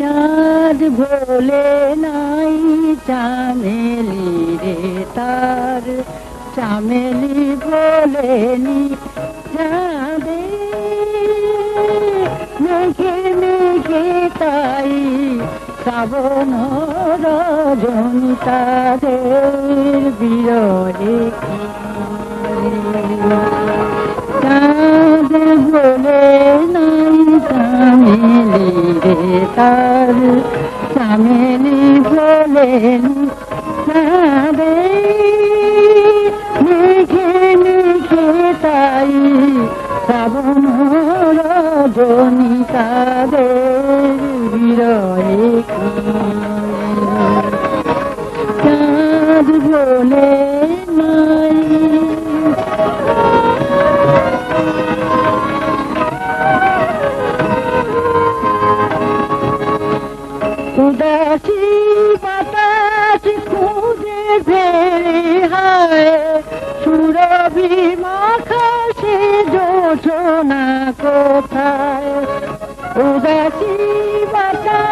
চাঁদ ভোলে নাই, চামেলি রে তার। চামেলি ভোলেনি চাঁদে, মেঘে মেঘে তাই শ্রাবণ রজনী তাদের বিরহে চাঁদ বলে নাই, চামেলি তার চামেলি বলেন মেঘে মেঘে তাই শ্রাবণ রজনী তাদের বিরহে চাঁদ বলে সুরভি মাখা সে যোজনা কোথায়? উদাসী বাতাস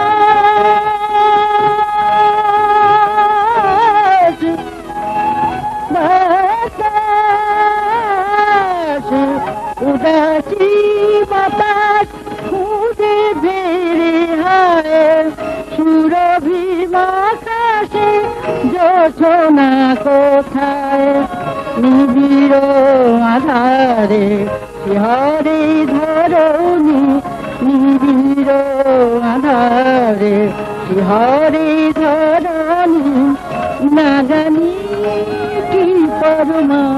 বাতাস, উদাসী বাতাস, খুঁজে ফেরে হায়। সুরভি মাকাশে যোচনা কোথায়? নিবিড় আধারে শিহরে ধরণি নিবিড় আধারে শিহরে ধরণি না জানি কি পরমা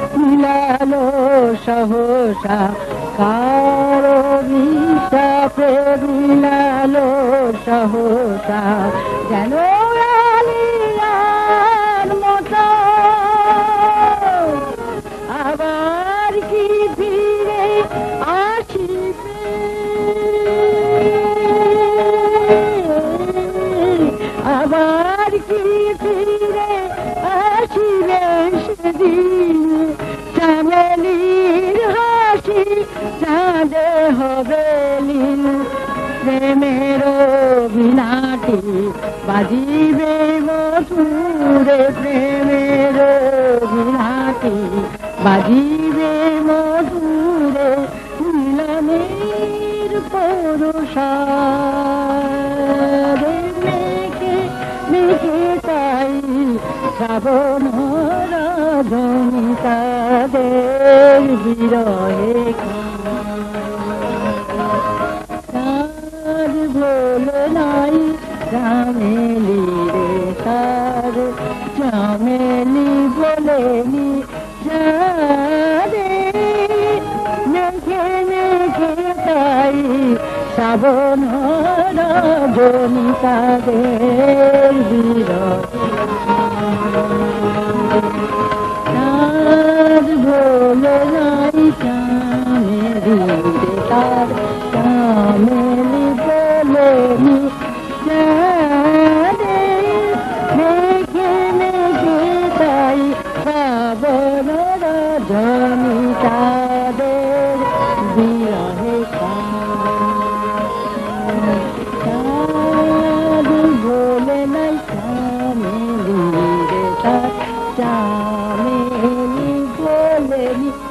মিলালো সহসা কারও বিষা মিলালো সহসা যেন প্রেমের বিনাটি বাজিবে মধুরে প্রেমের বিনাটি বাজিবে মধুরে মিলনের তাই শ্রাবণ রজনী তাদের বিরহে। চামেলি বলেনি যারে মেঘে মেঘে তাই শ্রাবণ রজনী তাদের বিরহে ele.